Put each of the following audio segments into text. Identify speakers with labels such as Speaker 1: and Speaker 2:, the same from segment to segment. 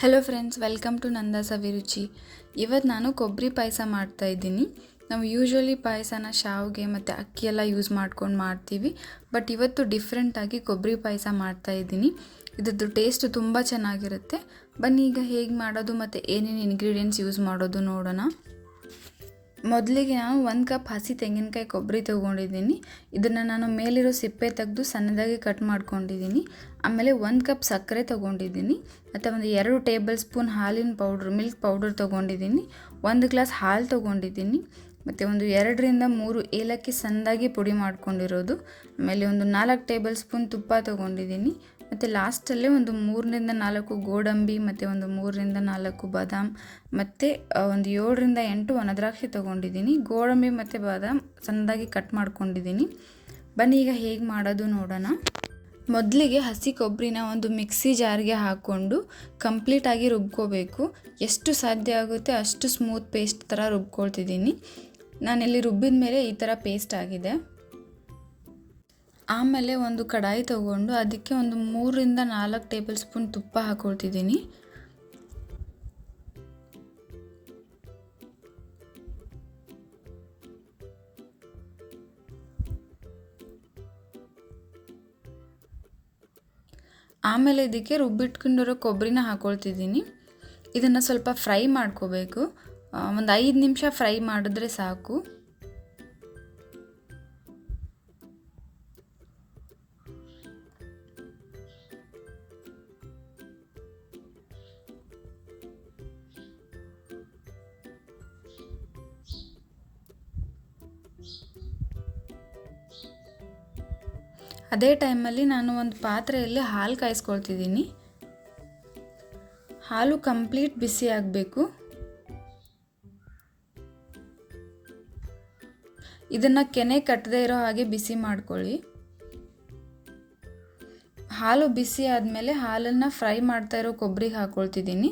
Speaker 1: Hello friends welcome to Nanda's Abhiruchi ಇವತ್ತು ನಾನು ಕೊಬ್ಬರಿ ಪಾಯಸ ಮಾಡ್ತಾ ಇದ್ದೀನಿ. ನಾವು ಯೂಶ್ವಲಿ ಪಾಯಸನ ಶಾವಿಗೆ ಮತ್ತು ಅಕ್ಕಿ ಎಲ್ಲ ಯೂಸ್ ಮಾಡ್ಕೊಂಡು ಮಾಡ್ತೀವಿ. ಬಟ್ ಇವತ್ತು ಡಿಫ್ರೆಂಟಾಗಿ ಕೊಬ್ಬರಿ ಪಾಯಸ ಮಾಡ್ತಾ ಇದ್ದೀನಿ. ಇದ್ರದ್ದು ಟೇಸ್ಟ್ ತುಂಬ ಚೆನ್ನಾಗಿರುತ್ತೆ. ಬನ್ನಿ ಈಗ ಹೇಗೆ ಮಾಡೋದು ಮತ್ತು ಏನೇನು ಇನ್ಗ್ರೀಡಿಯೆಂಟ್ಸ್ ಯೂಸ್ ಮಾಡೋದು ನೋಡೋಣ. ಮೊದಲಿಗೆ ನಾನು ಒಂದು ಕಪ್ ಹಸಿ ತೆಂಗಿನಕಾಯಿ ಕೊಬ್ಬರಿ ತೊಗೊಂಡಿದ್ದೀನಿ. ಇದನ್ನು ನಾನು ಮೇಲಿರೋ ಸಿಪ್ಪೆ ತೆಗೆದು ಸಣ್ಣದಾಗಿ ಕಟ್ ಮಾಡ್ಕೊಂಡಿದ್ದೀನಿ. ಆಮೇಲೆ ಒಂದು ಕಪ್ ಸಕ್ಕರೆ ತೊಗೊಂಡಿದ್ದೀನಿ. ಮತ್ತು ಒಂದು ಎರಡು ಟೇಬಲ್ ಸ್ಪೂನ್ ಹಾಲಿನ ಪೌಡ್ರ್, ಮಿಲ್ಕ್ ಪೌಡರ್ ತೊಗೊಂಡಿದ್ದೀನಿ. ಒಂದು ಗ್ಲಾಸ್ ಹಾಲು ತೊಗೊಂಡಿದ್ದೀನಿ. ಮತ್ತು ಒಂದು ಎರಡರಿಂದ ಮೂರು ಏಲಕ್ಕಿ ಸಣ್ಣದಾಗಿ ಪುಡಿ ಮಾಡ್ಕೊಂಡಿರೋದು. ಆಮೇಲೆ ಒಂದು ನಾಲ್ಕು ಟೇಬಲ್ ಸ್ಪೂನ್ ತುಪ್ಪ ತೊಗೊಂಡಿದ್ದೀನಿ. ಮತ್ತು ಲಾಸ್ಟಲ್ಲೇ ಒಂದು ಮೂರರಿಂದ ನಾಲ್ಕು ಗೋಡಂಬಿ, ಮತ್ತು ಒಂದು ಮೂರರಿಂದ ನಾಲ್ಕು ಬಾದಾಮ್, ಮತ್ತು ಒಂದು ಏಳರಿಂದ ಎಂಟು ಒಣದ್ರಾಕ್ಷಿ ತೊಗೊಂಡಿದ್ದೀನಿ. ಗೋಡಂಬಿ ಮತ್ತು ಬಾದಾಮ್ ಸಣ್ಣದಾಗಿ ಕಟ್ ಮಾಡ್ಕೊಂಡಿದ್ದೀನಿ. ಬನ್ನಿ, ಈಗ ಹೇಗೆ ಮಾಡೋದು ನೋಡೋಣ. ಮೊದಲಿಗೆ ಹಸಿ ಕೊಬ್ಬರಿನ ಒಂದು ಮಿಕ್ಸಿ ಜಾರ್ಗೆ ಹಾಕ್ಕೊಂಡು ಕಂಪ್ಲೀಟಾಗಿ ರುಬ್ಕೋಬೇಕು. ಎಷ್ಟು ಸಾಧ್ಯ ಆಗುತ್ತೆ ಅಷ್ಟು ಸ್ಮೂತ್ ಪೇಸ್ಟ್ ಥರ ರುಬ್ಕೊಳ್ತಿದ್ದೀನಿ. ನಾನಿಲ್ಲಿ ರುಬ್ಬಿದ ಮೇಲೆ ಈ ಥರ ಪೇಸ್ಟ್ ಆಗಿದೆ. ಆಮೇಲೆ ಒಂದು ಕಡಾಯಿ ತಗೊಂಡು ಅದಕ್ಕೆ ಒಂದು ಮೂರರಿಂದ ನಾಲ್ಕು ಟೇಬಲ್ ಸ್ಪೂನ್ ತುಪ್ಪ ಹಾಕೊಳ್ತಿದ್ದೀನಿ. ಆಮೇಲೆ ಇದಕ್ಕೆ ರುಬ್ಬಿಟ್ಕೊಂಡಿರೋ ಕೊಬ್ಬರಿನ ಹಾಕ್ಕೊಳ್ತಿದ್ದೀನಿ ಇದನ್ನು ಸ್ವಲ್ಪ ಫ್ರೈ ಮಾಡ್ಕೋಬೇಕು. ಒಂದು ಐದು ನಿಮಿಷ ಫ್ರೈ ಮಾಡಿದ್ರೆ ಸಾಕು. ಅದೇ ಟೈಮಲ್ಲಿ ನಾನು ಒಂದು ಪಾತ್ರೆಯಲ್ಲಿ ಹಾಲು ಕಾಯಿಸ್ಕೊಳ್ತಿದ್ದೀನಿ. ಹಾಲು ಕಂಪ್ಲೀಟ್ ಬಿಸಿ ಆಗಬೇಕು. ಇದನ್ನು ಕೆನೆ ಕಟ್ಟದೇ ಇರೋ ಹಾಗೆ ಬಿಸಿ ಮಾಡ್ಕೊಳ್ಳಿ. ಹಾಲು ಬಿಸಿ ಆದಮೇಲೆ ಹಾಲನ್ನು ಫ್ರೈ ಮಾಡ್ತಾ ಇರೋ ಕೊಬ್ಬರಿಗೆ ಹಾಕ್ಕೊಳ್ತಿದ್ದೀನಿ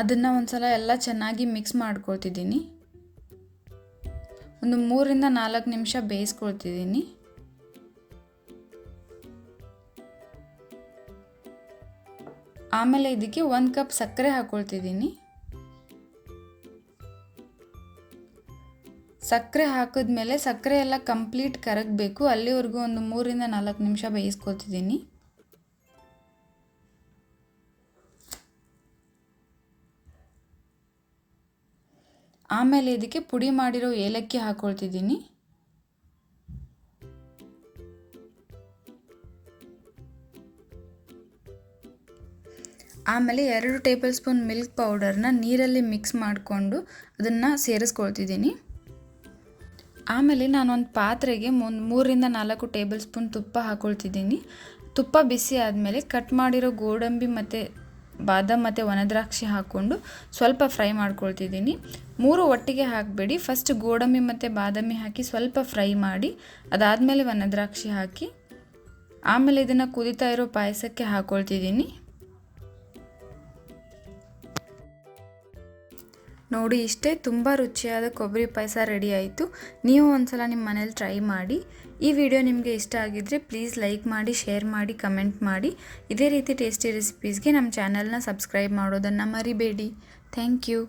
Speaker 1: ಅದನ್ನು ಒಂದು ಸಲ ಎಲ್ಲ ಚೆನ್ನಾಗಿ ಮಿಕ್ಸ್ ಮಾಡ್ಕೊಳ್ತಿದ್ದೀನಿ. ಒಂದು ಮೂರಿಂದ ನಾಲ್ಕು ನಿಮಿಷ ಬೇಯಿಸ್ಕೊಳ್ತಿದ್ದೀನಿ. ಆಮೇಲೆ ಇದಕ್ಕೆ ಒಂದು ಕಪ್ ಸಕ್ಕರೆ ಹಾಕ್ಕೊಳ್ತಿದ್ದೀನಿ ಸಕ್ಕರೆ ಹಾಕಿದ್ಮೇಲೆ ಸಕ್ಕರೆ ಎಲ್ಲ ಕಂಪ್ಲೀಟ್ ಕರಗಬೇಕು. ಅಲ್ಲಿವರೆಗೂ ಒಂದು ಮೂರಿಂದ ನಾಲ್ಕು ನಿಮಿಷ ಬೇಯಿಸ್ಕೊಳ್ತಿದ್ದೀನಿ. ಆಮೇಲೆ ಇದಕ್ಕೆ ಪುಡಿ ಮಾಡಿರೋ ಏಲಕ್ಕಿ ಹಾಕ್ಕೊಳ್ತಿದ್ದೀನಿ ಆಮೇಲೆ ಎರಡು ಟೇಬಲ್ ಸ್ಪೂನ್ ಮಿಲ್ಕ್ ಪೌಡರ್ನ ನೀರಲ್ಲಿ ಮಿಕ್ಸ್ ಮಾಡಿಕೊಂಡು ಅದನ್ನು ಸೇರಿಸ್ಕೊಳ್ತಿದ್ದೀನಿ. ಆಮೇಲೆ ನಾನೊಂದು ಪಾತ್ರೆಗೆ ಒಂದು ಮೂರರಿಂದ ನಾಲ್ಕು ಟೇಬಲ್ ಸ್ಪೂನ್ ತುಪ್ಪ ಹಾಕ್ಕೊಳ್ತಿದ್ದೀನಿ ತುಪ್ಪ ಬಿಸಿ ಆದಮೇಲೆ ಕಟ್ ಮಾಡಿರೋ ಗೋಡಂಬಿ ಮತ್ತು ಬಾದಾಮ್ ಮತ್ತು ಒಣದ್ರಾಕ್ಷಿ ಹಾಕ್ಕೊಂಡು ಸ್ವಲ್ಪ ಫ್ರೈ ಮಾಡ್ಕೊಳ್ತಿದ್ದೀನಿ. ಮೂರು ಒಟ್ಟಿಗೆ ಹಾಕಬೇಡಿ. ಫಸ್ಟ್ ಗೋಡಂಬಿ ಮತ್ತು ಬಾದಾಮಿ ಹಾಕಿ ಸ್ವಲ್ಪ ಫ್ರೈ ಮಾಡಿ, ಅದಾದಮೇಲೆ ಒಣದ್ರಾಕ್ಷಿ ಹಾಕಿ, ಆಮೇಲೆ ಇದನ್ನು ಕುದಿತಾ ಇರೋ ಪಾಯಸಕ್ಕೆ ಹಾಕ್ಕೊಳ್ತಿದ್ದೀನಿ ನೋಡಿ ಇಷ್ಟೇ, ತುಂಬ ರುಚಿಯಾದ ಕೊಬ್ಬರಿ ಪಾಯಸ ರೆಡಿ ಆಯಿತು. ನೀವು ಒಂದ್ಸಲ ನಿಮ್ಮ ಮನೇಲಿ ಟ್ರೈ ಮಾಡಿ. ಈ ವಿಡಿಯೋ ನಿಮಗೆ ಇಷ್ಟ ಆಗಿದ್ದರೆ ಪ್ಲೀಸ್ ಲೈಕ್ ಮಾಡಿ ಶೇರ್ ಮಾಡಿ ಕಮೆಂಟ್ ಮಾಡಿ. ಇದೇ ರೀತಿ ಟೇಸ್ಟಿ ರೆಸಿಪೀಸ್ಗೆ ನಮ್ಮ ಚಾನಲ್ನ ಸಬ್ಸ್ಕ್ರೈಬ್ ಮಾಡೋದನ್ನು ಮರಿಬೇಡಿ. Thank you